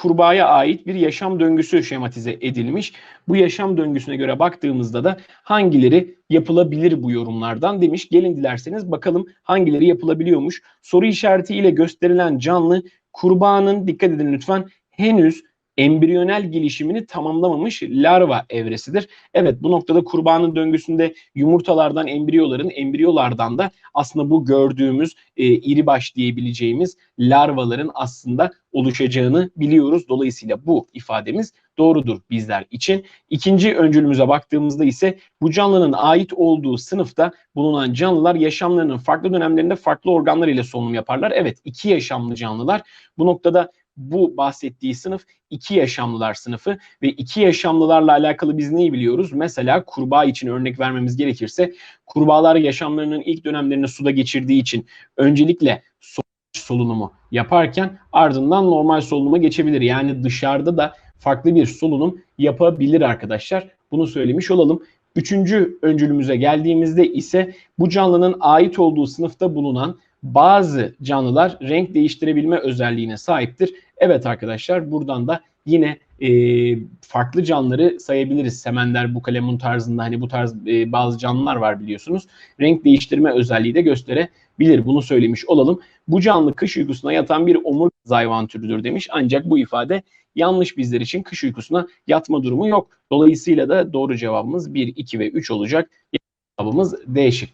kurbağaya ait bir yaşam döngüsü şematize edilmiş. Bu yaşam döngüsüne göre baktığımızda da hangileri yapılabilir bu yorumlardan demiş. Gelin dilerseniz bakalım hangileri yapılabiliyormuş. Soru işareti ile gösterilen canlı kurbağanın dikkat edin lütfen henüz embriyonel gelişimini tamamlamamış larva evresidir. Evet bu noktada kurbağanın döngüsünde yumurtalardan embriyoların, embriyolardan da aslında bu gördüğümüz e, iri baş diyebileceğimiz larvaların aslında oluşacağını biliyoruz. Dolayısıyla bu ifademiz doğrudur bizler için. İkinci öncülümüze baktığımızda ise bu canlının ait olduğu sınıfta bulunan canlılar yaşamlarının farklı dönemlerinde farklı organlar ile solunum yaparlar. Evet iki yaşamlı canlılar. Bu noktada bu bahsettiği sınıf iki yaşamlılar sınıfı ve iki yaşamlılarla alakalı biz neyi biliyoruz? Mesela kurbağa için örnek vermemiz gerekirse kurbağalar yaşamlarının ilk dönemlerini suda geçirdiği için öncelikle solunumu yaparken ardından normal solunuma geçebilir. Yani dışarıda da farklı bir solunum yapabilir arkadaşlar. Bunu söylemiş olalım. Üçüncü öncülümüze geldiğimizde ise bu canlının ait olduğu sınıfta bulunan bazı canlılar renk değiştirebilme özelliğine sahiptir. Evet arkadaşlar buradan da yine e, farklı canlıları sayabiliriz. Semender, bukalemun tarzında hani bu tarz e, bazı canlılar var biliyorsunuz. Renk değiştirme özelliği de gösterebilir. Bunu söylemiş olalım. Bu canlı kış uykusuna yatan bir omurga hayvan türüdür demiş. Ancak bu ifade yanlış bizler için kış uykusuna yatma durumu yok. Dolayısıyla da doğru cevabımız 1, 2 ve 3 olacak. Cevabımız D şıkkıdır.